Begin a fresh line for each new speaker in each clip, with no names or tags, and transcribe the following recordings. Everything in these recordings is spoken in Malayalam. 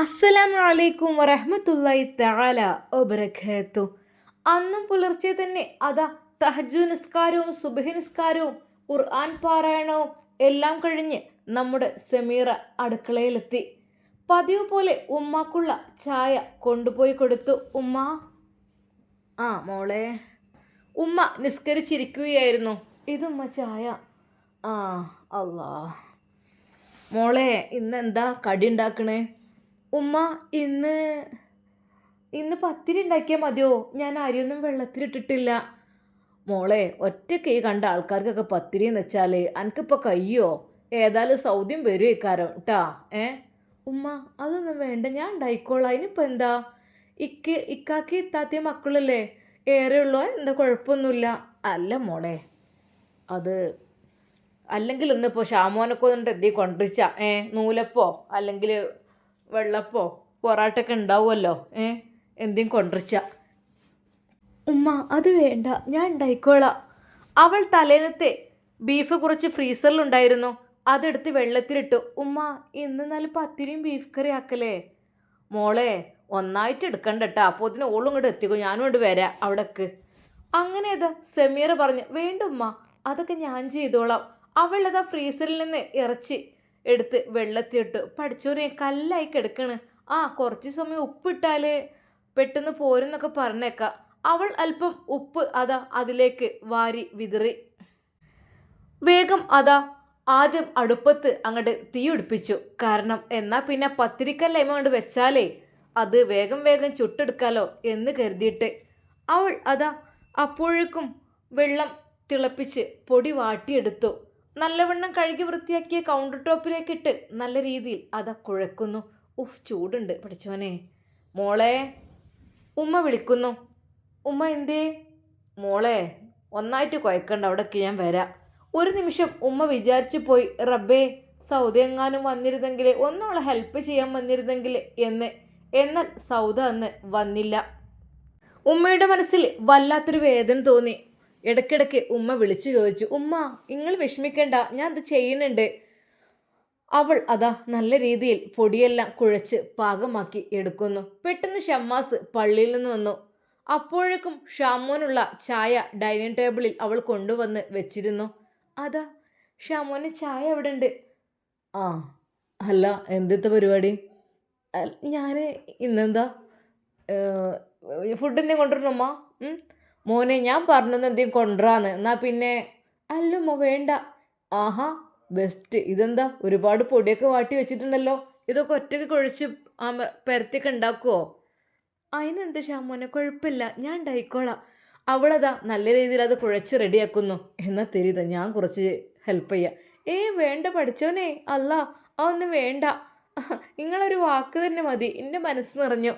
അസ്സലാമു അലൈക്കും വറഹ്മത്തുള്ളാഹി തആല ഒബ്രഖേത്തു അന്നും പുലർച്ചെ തന്നെ അതാ തഹജു നിസ്കാരവും സുബഹി നിസ്കാരവും ഖുർആൻ പാരായണവും എല്ലാം കഴിഞ്ഞ് നമ്മുടെ സമീറ അടുക്കളയിലെത്തി. പതിവ് പോലെ ഉമ്മാക്കുള്ള ചായ കൊണ്ടുപോയി കൊടുത്തു. ഉമ്മ ആ മോളെ ഉമ്മ നിസ്കരിച്ചിരിക്കുകയായിരുന്നു. ഇതുമ്മ ചായ. ആ അല്ലാ മോളെ ഇന്നെന്താ കടി ഉണ്ടാക്കണേ? ഉമ്മ ഇന്ന് ഇന്ന് പത്തിരി ഉണ്ടാക്കിയാൽ മതിയോ? ഞാൻ അരിയൊന്നും വെള്ളത്തിലിട്ടിട്ടില്ല. മോളെ ഒറ്റയ്ക്ക് ഈ കണ്ട ആൾക്കാർക്കൊക്കെ പത്തിരി എന്ന് വെച്ചാൽ എനിക്കിപ്പോൾ കയ്യോ? ഏതായാലും സൗദ്യം വരും ഇക്കാരം കേട്ടാ ഏ? ഉമ്മ അതൊന്നും വേണ്ട ഞാൻ ഉണ്ടായിക്കോളാം. ഇനിയിപ്പോൾ എന്താ? ഇക്ക് ഇക്കാക്കി ഇത്താത്തിയ മക്കളല്ലേ? ഏറെ ഉള്ളോ? എന്താ കുഴപ്പമൊന്നുമില്ല. അല്ല മോളെ അത് അല്ലെങ്കിൽ ഇന്നിപ്പോൾ ഷാമോനൊക്കെ കൊണ്ട് എന്തി കൊണ്ടിരിച്ച ഏ? നൂലപ്പോ? അല്ലെങ്കിൽ വെള്ളപ്പോ പൊറാട്ടൊക്കെ ഉണ്ടാവുമല്ലോ ഏ? എന്തും കൊണ്ടിരിച്ച ഉമ്മ അത് വേണ്ട ഞാൻ ഉണ്ടായിക്കോളാം. അവൾ തലേന്നത്തെ ബീഫ് കുറച്ച് ഫ്രീസറിൽ ഫ്രീസറിലുണ്ടായിരുന്നു അതെടുത്ത് വെള്ളത്തിലിട്ടു. ഉമ്മ ഇന്ന് നല്ല പത്തിരിയും ബീഫ് കറി ആക്കലേ മോളെ ഒന്നായിട്ട് എടുക്കണ്ട കേട്ടോ അപ്പോൾ ഇതിന് ഓളും ഇങ്ങോട്ട് എത്തിക്കും. ഞാനും കൊണ്ട് വരാം അവിടേക്ക്. അങ്ങനെ ഏതാ സെമീറ പറഞ്ഞു വേണ്ട ഉമ്മ അതൊക്കെ ഞാൻ ചെയ്തോളാം. അവളതാ അതാ ഫ്രീസറിൽ നിന്ന് ഇറച്ചി എടുത്ത് വെള്ളത്തിലിട്ട് പഠിച്ചോനെ കല്ലായി കിടക്കണ്. ആ കുറച്ച് സമയം ഉപ്പിട്ടാൽ പെട്ടെന്ന് പോരെന്നൊക്കെ പറഞ്ഞേക്കാം. അവൾ അല്പം ഉപ്പ് അതാ അതിലേക്ക് വാരി വിതറി. വേഗം അതാ ആദ്യം അടുപ്പത്ത് അങ്ങോട്ട് തീ പിടിപ്പിച്ചു. കാരണം എന്നാൽ പിന്നെ പത്തിരിക്കല്ലൈമ കൊണ്ട് വെച്ചാലേ അത് വേഗം വേഗം ചുട്ടെടുക്കാലോ എന്ന് കരുതിയിട്ട്. അവൾ അതാ അപ്പോഴേക്കും വെള്ളം തിളപ്പിച്ച് പൊടി വാട്ടിയെടുത്തു. നല്ലവണ്ണം കഴുകി വൃത്തിയാക്കിയ കൗണ്ടർ ടോപ്പിലേക്കിട്ട് നല്ല രീതിയിൽ അതാ കുഴക്കുന്നു. ഉഫ് ചൂടുണ്ട്. പഠിച്ചോനെ മോളെ ഉമ്മ വിളിക്കുന്നു. ഉമ്മ എന്തേ? മോളെ ഒന്നായിട്ട് കുഴക്കണ്ട അവിടേക്ക് ഞാൻ വരാം. ഒരു നിമിഷം ഉമ്മ വിചാരിച്ചു പോയി. റബ്ബേ സൗദ എങ്ങാനും വന്നിരുന്നെങ്കിൽ ഒന്നവളെ ഹെൽപ്പ് ചെയ്യാൻ വന്നിരുന്നെങ്കിൽ എന്ന്. എന്നാൽ സൗദ അന്ന് വന്നില്ല. ഉമ്മയുടെ മനസ്സിൽ വല്ലാത്തൊരു വേദന തോന്നി. ഇടയ്ക്കിടയ്ക്ക് ഉമ്മ വിളിച്ചു ചോദിച്ചു ഉമ്മ നിങ്ങൾ വിഷമിക്കണ്ട ഞാൻ ഇത് ചെയ്യുന്നുണ്ട്. അവൾ അതാ നല്ല രീതിയിൽ പൊടിയെല്ലാം കുഴച്ച് പാകമാക്കി എടുക്കുന്നു. പെട്ടെന്ന് ഷമ്മാസ് പള്ളിയിൽ നിന്ന് വന്നു. അപ്പോഴേക്കും ഷാമോനുള്ള ചായ ഡൈനിങ് ടേബിളിൽ അവൾ കൊണ്ടുവന്ന് വെച്ചിരുന്നു. അതാ ഷാമോന് ചായ അവിടെ ഉണ്ട്. ആ അല്ല എന്തത്തെ പരിപാടി? ഞാൻ ഇന്നെന്താ ഫുഡ് ഫുഡിനെ കൊണ്ടുവരണമ്മ മോനെ ഞാൻ പറഞ്ഞത് എന്തെങ്കിലും കൊണ്ടുവരാന്ന്? എന്നാൽ പിന്നെ അല്ലുമോ വേണ്ട. ആഹാ ബെസ്റ്റ് ഇതെന്താ? ഒരുപാട് പൊടിയൊക്കെ വാട്ടി വെച്ചിട്ടുണ്ടല്ലോ. ഇതൊക്കെ ഒറ്റയ്ക്ക് കുഴച്ച് പരത്തിയൊക്കെ ഉണ്ടാക്കുമോ അതിനെന്ത് ഷാമോനെ കുഴപ്പമില്ല. ഞാൻ ഉണ്ടായിക്കോളാം. അവളതാ നല്ല രീതിയിൽ അത് കുഴച്ച് റെഡിയാക്കുന്നു. എന്നാൽ തെരീത ഞാൻ കുറച്ച് ഹെൽപ്പ് ചെയ്യാം. ഏ വേണ്ട പഠിച്ചോനെ അല്ല അതൊന്നും വേണ്ട. നിങ്ങളൊരു വാക്ക് തന്നെ മതി. എന്റെ മനസ്സ് നിറഞ്ഞു.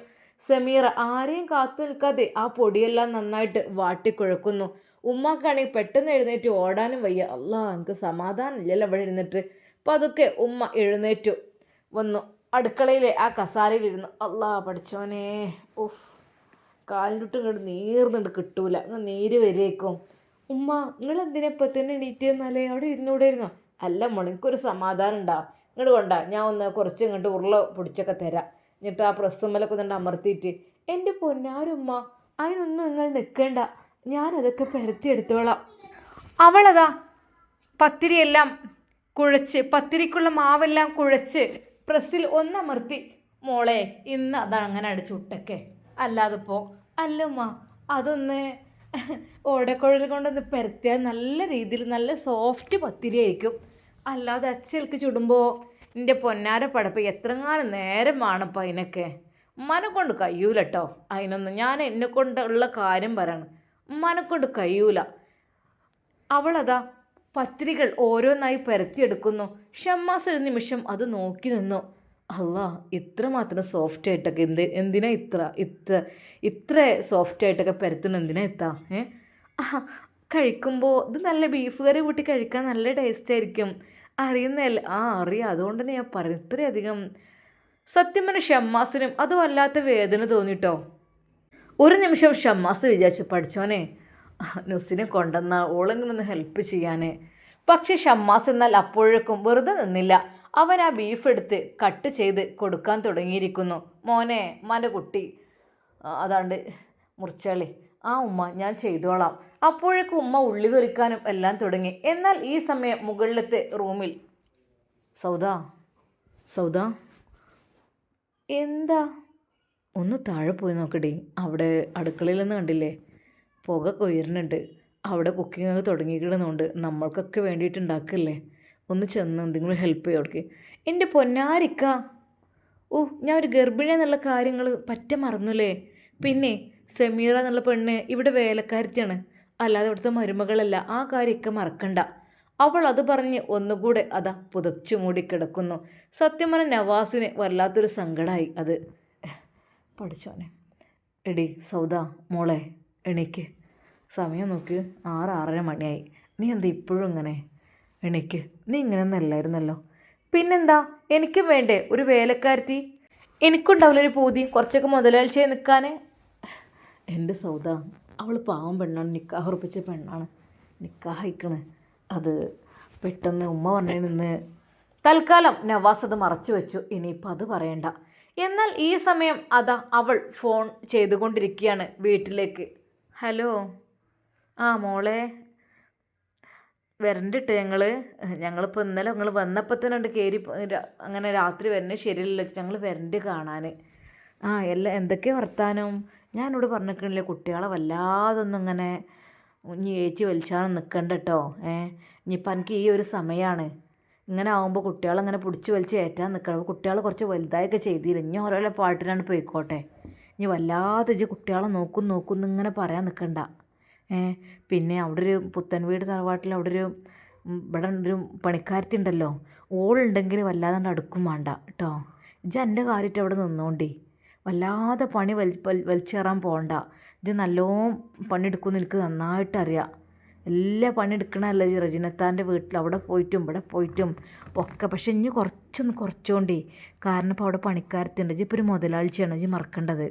സമീറ ആരെയും കാത്തു നിൽക്കാതെ ആ പൊടിയെല്ലാം നന്നായിട്ട് വാട്ടിക്കുഴക്കുന്നു. ഉമ്മാക്കാണെങ്കിൽ പെട്ടെന്ന് എഴുന്നേറ്റ് ഓടാനും വയ്യ. അല്ലാ എനിക്ക് സമാധാനം ഇല്ലല്ലോ അവിടെ ഇരുന്നിട്ട്. പതുക്കെ ഉമ്മ എഴുന്നേറ്റു വന്നു. അടുക്കളയിലെ ആ കസാരയിലിരുന്നു. അല്ലാ പഠിച്ചോനെ ഉഫ് കാലിലിട്ട് ഇങ്ങോട്ട് നീർന്നിട്ട് കിട്ടൂല. നേര് നീര് വരേക്കും. ഉമ്മ നിങ്ങൾ എന്തിനാ തന്നെ എണീറ്റ് എന്നാലേ അവിടെ ഇരുന്നൂടെ ഇരുന്നോ അല്ല മോളെ എനിക്കൊരു സമാധാനം ഉണ്ടാവും. ഇങ്ങോട്ട് കൊണ്ടാ ഞാൻ ഒന്ന് കുറച്ച് ഇങ്ങോട്ട് ഉരുള പൊടിച്ചൊക്കെ തരാം. എന്നിട്ട് ആ പ്രസ്സുമ്മലൊക്കെ ഒന്ന് അമർത്തിയിട്ട് എന്റെ പൊന്നാരുമ്മ അതിനൊന്നും നിങ്ങൾ നിൽക്കേണ്ട. ഞാനതൊക്കെ പരത്തി എടുത്തോളാം. അവളതാ പത്തിരിയെല്ലാം കുഴച്ച് പത്തിരിക്കുള്ള മാവെല്ലാം കുഴച്ച് പ്രസ്സിൽ ഒന്നമർത്തി. മോളെ ഇന്ന് അതങ്ങനെ അടിച്ചുട്ടൊക്കെ അല്ലാതെ പോ. അല്ലമ്മ അതൊന്ന് ഓടക്കുഴൽ കൊണ്ടൊന്ന് പരത്തിയാൽ നല്ല രീതിയിൽ നല്ല സോഫ്റ്റ് പത്തിരി ആയിരിക്കും. അല്ലാതെ അച്ചൽക്ക് ചുടുമ്പോൾ എന്റെ പൊന്നാര പടപ്പ് എത്രങ്ങാനും നേരം വേണപ്പോൾ അതിനൊക്കെ ഉമ്മാനെ കൊണ്ട് കഴിയൂല കേട്ടോ അതിനൊന്നും ഞാൻ എന്നെ കൊണ്ടുള്ള കാര്യം പറയണം. ഉമ്മാനെ കൊണ്ട് കഴിയൂല അവളതാ പത്രികൾ ഓരോന്നായി പരത്തിയെടുക്കുന്നു. ഷമ്മാസ് ഒരു നിമിഷം അത് നോക്കി നിന്നു. അല്ല ഇത്ര മാത്രം സോഫ്റ്റ് ആയിട്ടൊക്കെ എന്ത് എന്തിനാ ഇത്ര ഇത്ര ഇത്ര സോഫ്റ്റ് ആയിട്ടൊക്കെ പരത്തുന്ന എന്തിനാ എത്താ ഏ? കഴിക്കുമ്പോൾ ഇത് നല്ല ബീഫ് കറി കൂട്ടി കഴിക്കാൻ നല്ല ടേസ്റ്റ് ആയിരിക്കും. അറിയുന്നതല്ല ആ അറിയാം. അതുകൊണ്ട് തന്നെ ഞാൻ പറയും ഇത്രയധികം സത്യം പറഞ്ഞ ഷമ്മാസിനും അത് വല്ലാത്ത വേദന തോന്നിട്ടോ? ഒരു നിമിഷം ഷമ്മാസ് വിചാരിച്ചു പഠിച്ചോനെ നുസിനെ കൊണ്ടുവന്ന ഓളെങ്കിലും ഒന്ന് ഹെൽപ്പ് ചെയ്യാനെ. പക്ഷെ ഷമ്മാസ് എന്നാൽ അപ്പോഴേക്കും വെറുതെ നിന്നില്ല. അവൻ ആ ബീഫ് എടുത്ത് കട്ട് ചെയ്ത് കൊടുക്കാൻ തുടങ്ങിയിരിക്കുന്നു. മോനെ മന കുട്ടി അതാണ്ട് മുറിച്ചാളി ആ ഉമ്മ ഞാൻ ചെയ്തോളാം. അപ്പോഴേക്കും ഉമ്മ ഉള്ളി തൊലിക്കാനും എല്ലാം തുടങ്ങി. എന്നാൽ ഈ സമയം മുകളിലത്തെ റൂമിൽ സൗദ സൗദ എന്താ? ഒന്ന് താഴെ പോയി നോക്കടി. അവിടെ അടുക്കളയിലൊന്നും കണ്ടില്ലേ? പുക കൊയരുന്നുണ്ട്. അവിടെ കുക്കിംഗ് ഒക്കെ തുടങ്ങിക്കിടുന്നുണ്ട് നമ്മൾക്കൊക്കെ വേണ്ടിയിട്ട് ഉണ്ടാക്കല്ലേ? ഒന്ന് ചെന്ന് എന്തെങ്കിലും ഹെൽപ്പ് ചെയ്യും അവിടേക്ക്? എന്റെ പൊന്നാരിക്ക. ഓ ഞാൻ ഒരു ഗർഭിണി എന്നുള്ള കാര്യങ്ങൾ പറ്റ മറന്നുല്ലേ? പിന്നെ സമീറ എന്നുള്ള പെണ്ണ് ഇവിടെ വേലക്കാരത്തിയാണ് അല്ലാതെ ഇവിടുത്തെ മരുമകളല്ല. ആ കാര്യമൊക്കെ മറക്കണ്ട. അവൾ അത് പറഞ്ഞ് ഒന്നുകൂടെ അതാ പുതച്ചു മൂടി കിടക്കുന്നു സത്യം പറഞ്ഞ നവാസിന് വല്ലാത്തൊരു സങ്കടമായി അത്. പഠിച്ചോനെ എടി സൗദ മോളെ എണീക്ക്. സമയം നോക്ക്. ആറ് ആറര മണിയായി. നീ എന്താ ഇപ്പോഴും ഇങ്ങനെ? എണീക്ക്. നീ ഇങ്ങനെ അല്ലായിരുന്നല്ലോ. പിന്നെന്താ? എനിക്കും വേണ്ടേ? ഒരു വേലക്കാരത്തി? എനിക്കുണ്ടാവില്ല ഒരു പൂതി. കുറച്ചൊക്കെ മുതലാഴ്ചയായി നിൽക്കാൻ എന്റെ സൗദ അവൾ പാവം പെണ്ണാണ് നിക്കാഹ് ഉറപ്പിച്ച പെണ്ണാണ്. നിക്കാഹ് അയക്കണ് അത് പെട്ടെന്ന് ഉമ്മ പറഞ്ഞു നിന്ന് തൽക്കാലം നവാസ് അത് മറച്ചു വെച്ചു. ഇനിയിപ്പോൾ അത് പറയണ്ട. എന്നാൽ ഈ സമയം അതാ അവൾ ഫോൺ ചെയ്തുകൊണ്ടിരിക്കുകയാണ് വീട്ടിലേക്ക്. ഹലോ? ആ മോളെ. വരണ്ടിട്ട് ഞങ്ങൾ ഞങ്ങളിപ്പോൾ ഇന്നലെ ഞങ്ങൾ വന്നപ്പോൾ തന്നെ ഉണ്ട് കയറി അങ്ങനെ രാത്രി വരുന്നത് ശരിയല്ലല്ലോ. ഞങ്ങൾ വരണ്ട് കാണാൻ ആ എല്ലാം എന്തൊക്കെ വർത്താനം? ഞാനിവിടെ പറഞ്ഞിട്ടില്ലേ കുട്ടികളെ വല്ലാതൊന്നും ഇങ്ങനെ ഇനി ഏച്ചി വലിച്ചാലും നിൽക്കണ്ട കേട്ടോ ഏ ഇനിയിപ്പോൾ എനിക്ക് ഈ ഒരു സമയമാണ് ഇങ്ങനെ ആകുമ്പോൾ കുട്ടികളങ്ങനെ പിടിച്ച് വലിച്ച് ഏറ്റാൻ നിൽക്കണം കുട്ടികൾ കുറച്ച് വലുതായൊക്കെ ചെയ്തില്ല ഇനി ഓരോരോ പാട്ടിനാണ് പോയിക്കോട്ടെ. ഇനി വല്ലാതെ ഇജ്ജ് കുട്ടികളെ നോക്കും നോക്കും എന്നിങ്ങനെ പറയാൻ നിൽക്കണ്ട ഏ പിന്നെ അവിടെ ഒരു പുത്തൻ വീട് തറവാട്ടിൽ അവിടെ ഒരു ഇവിടെ ഒരു പണിക്കാരത്തി ഉണ്ടല്ലോ. ഓളുണ്ടെങ്കിൽ വല്ലാതെ അടുക്കും വേണ്ട കേട്ടോ ഇജ്ജ് എന്റെ കാര്യമായിട്ട് അവിടെ നിന്നോണ്ടി. വല്ലാതെ പണി വലി വലി- വലിച്ചേറാൻ പോകണ്ട ഇത് നല്ലോണം പണിയെടുക്കുമെന്ന് എനിക്ക് നന്നായിട്ടറിയാം. എല്ലാ പണിയെടുക്കണമല്ല ജി റജിനത്താന്റെ വീട്ടിൽ. അവിടെ പോയിട്ടും ഇവിടെ പോയിട്ടും ഒക്കെ. പക്ഷെ ഇനി കുറച്ചൊന്ന് കുറച്ചുകൊണ്ടേ കാരണം ഇപ്പോൾ അവിടെ പണിക്കാരത്തുണ്ട്. ജി ഇപ്പോൾ ഒരു മുതലാഴ്ചയാണ് ഇജ്ജ് മറക്കേണ്ടത്.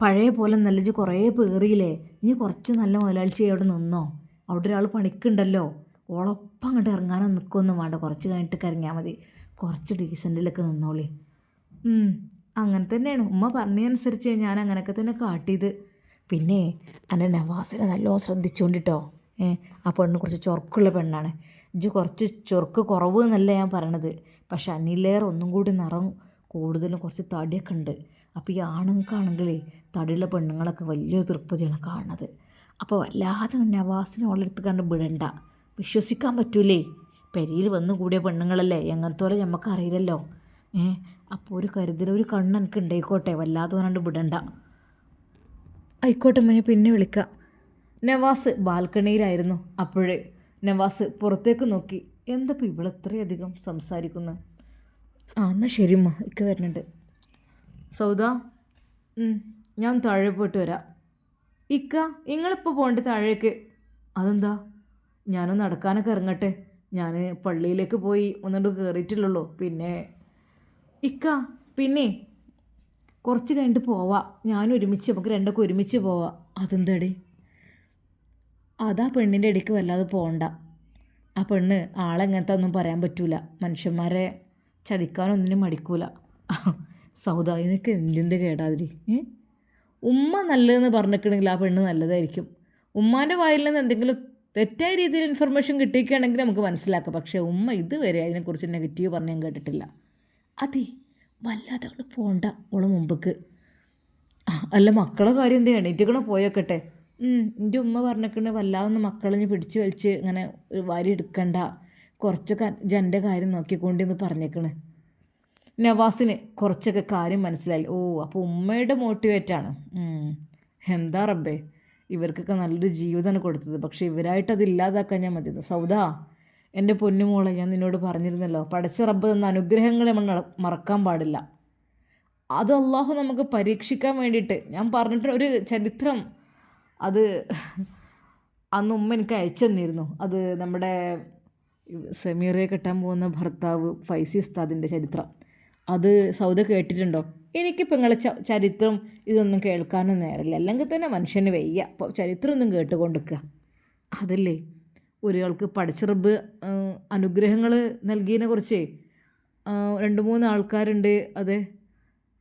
പഴയ പോലെ നല്ല ഇജ്ജ് കുറേ പേറിയില്ലേ. ഇനി കുറച്ച് നല്ല മുതലാഴ്ച അവിടെ നിന്നോ? അവിടെ ഒരാൾ പണിക്കുണ്ടല്ലോ. ഓളൊപ്പം അങ്ങോട്ട് ഇറങ്ങാനൊന്നും നിൽക്കൊന്നും വേണ്ട. കുറച്ച് കഴിഞ്ഞിട്ട് കരങ്ങിയാൽ മതി. കുറച്ച് ഡീസന്റിലൊക്കെ നിന്നോളി. അങ്ങനെ തന്നെയാണ്. ഉമ്മ പറഞ്ഞതനുസരിച്ച് ഞാൻ അങ്ങനെയൊക്കെ തന്നെ കാട്ടിയത്. പിന്നെ എന്റെ നവാസിനെ നല്ലോണം ശ്രദ്ധിച്ചുകൊണ്ടിട്ടോ ഏ ആ പെണ്ണ് കുറച്ച് ചൊറുക്കുള്ള പെണ്ണാണ്. ഇജ് കുറച്ച് ചൊറുക്ക് കുറവ് എന്നല്ല ഞാൻ പറയണത്. പക്ഷെ അനിലേറെ ഒന്നും കൂടി നിറം കൂടുതലും കുറച്ച് തടിയൊക്കെ ഉണ്ട്. അപ്പോൾ ഈ ആണുങ്ങൾക്കാണെങ്കിലേ തടിയുള്ള പെണ്ണുങ്ങളൊക്കെ വലിയ തൃപ്തിയാണ് കാണുന്നത്. അപ്പോൾ വല്ലാതെ നവാസിനെ ഓളെടുത്ത് കണ്ട് വിടണ്ട. വിശ്വസിക്കാൻ പറ്റൂലേ. പെരിയിൽ വന്നു കൂടിയ പെണ്ണുങ്ങളല്ലേ? എങ്ങനത്തോലെ നമുക്കറിയില്ലല്ലോ ഏ അപ്പോൾ ഒരു കരുതൽ ഒരു കണ്ണ് എനിക്ക് ഉണ്ടായിക്കോട്ടെ വല്ലാതെ പറഞ്ഞാണ്ട് വിടണ്ട. ആയിക്കോട്ടെ മഞ്ഞ പിന്നെ വിളിക്കാം. നവാസ് ബാൽക്കണിയിലായിരുന്നു. അപ്പോഴേ നവാസ് പുറത്തേക്ക് നോക്കി. എന്തപ്പോൾ ഇവളിത്രയധികം സംസാരിക്കുന്നു? ആ എന്നാൽ ശരിമ്മ ഇക്ക വരുന്നുണ്ട്. സൗദ ഞാൻ താഴെ പോയിട്ട് വരാം. ഇക്ക നിങ്ങളിപ്പോൾ പോകേണ്ട താഴേക്ക്. അതെന്താ? ഞാനൊന്ന് നടക്കാനൊക്കെ ഇറങ്ങട്ടെ. ഞാൻ പള്ളിയിലേക്ക് പോയി ഒന്നുകൊണ്ട് കയറിയിട്ടില്ലല്ലോ പിന്നെ ഇക്ക പിന്നെ കുറച്ച് കഴിഞ്ഞിട്ട് പോവാം. ഞാൻ ഒരുമിച്ച് നമുക്ക് രണ്ടൊക്കെ ഒരുമിച്ച് പോവാം. അതെന്താടി? അതാ പെണ്ണിന്റെ ഇടയ്ക്ക് വല്ലാതെ പോകണ്ട ആ പെണ്ണ് ആളെങ്ങനത്തെ ഒന്നും പറയാൻ പറ്റൂല. മനുഷ്യന്മാരെ ചതിക്കാനൊന്നിനും മടിക്കൂല. സൗദ നിനക്ക് എന്തിന്റെ കേടാതിരി? ഉമ്മ നല്ലതെന്ന് പറഞ്ഞിട്ടുണ്ടെങ്കിൽ ആ പെണ്ണ് നല്ലതായിരിക്കും. ഉമ്മാന്റെ വായിൽ നിന്ന് എന്തെങ്കിലും തെറ്റായ രീതിയിൽ ഇൻഫർമേഷൻ കിട്ടിയിരിക്കുകയാണെങ്കിൽ നമുക്ക് മനസ്സിലാക്കാം. പക്ഷേ ഉമ്മ ഇതുവരെ അതിനെക്കുറിച്ച് നെഗറ്റീവ് പറഞ്ഞ് ഞാൻ കേട്ടിട്ടില്ല. അതെ വല്ലാതെ അവിടെ പോണ്ട ഓളെ മുമ്പക്ക്. അല്ല മക്കളെ കാര്യം എന്ത് എണീറ്റിക്കണ പോയേക്കട്ടെ? എന്റെ ഉമ്മ പറഞ്ഞിട്ടുണ്ട് വല്ലാതെ മക്കളെ പിടിച്ച് വലിച്ച് ഇങ്ങനെ വാരി എടുക്കണ്ട. കുറച്ചൊക്കെ ജന്റെ കാര്യം നോക്കിക്കൊണ്ടെന്ന് പറഞ്ഞേക്കണ്. നവാസിന് കുറച്ചൊക്കെ കാര്യം മനസ്സിലായി. ഓ അപ്പോൾ ഉമ്മയുടെ മോട്ടിവേറ്റാണ്. എന്താ റബ്ബേ? ഇവർക്കൊക്കെ നല്ലൊരു ജീവിതമാണ് കൊടുത്തത്. പക്ഷേ ഇവരായിട്ട് അത് ഇല്ലാതാക്കാൻ ഞാൻ മതി സൗദ എന്റെ പൊന്നുമോളെ ഞാൻ നിന്നോട് പറഞ്ഞിരുന്നല്ലോ പടച്ച റബ്ബ് തന്ന അനുഗ്രഹങ്ങളെ നമ്മൾ മറക്കാൻ പാടില്ല. അത് അള്ളാഹു നമുക്ക് പരീക്ഷിക്കാൻ വേണ്ടിയിട്ട് ഞാൻ പറഞ്ഞിട്ട് ഒരു ചരിത്രം അത് അന്ന് ഉമ്മ എനിക്ക് അയച്ചു തന്നിരുന്നു. അത് നമ്മുടെ സെമീറയെ കെട്ടാൻ പോകുന്ന ഭർത്താവ് ഫൈസി ഉസ്താദിന്റെ ചരിത്രം. അത് സൗദ കേട്ടിട്ടുണ്ടോ? എനിക്കിപ്പോൾ നിങ്ങളെ ചരിത്രം ഇതൊന്നും കേൾക്കാനും നേരമില്ല. അല്ലെങ്കിൽ തന്നെ മനുഷ്യന് വയ്യ. അപ്പോൾ ചരിത്രം ഒന്നും കേട്ടുകൊണ്ടിരിക്കുക. അതല്ലേ? ഒരാൾക്ക് പഠിച്ചറബ് അനുഗ്രഹങ്ങൾ നൽകിയതിനെ കുറിച്ച് രണ്ട് മൂന്ന് ആൾക്കാരുണ്ട്. അതെ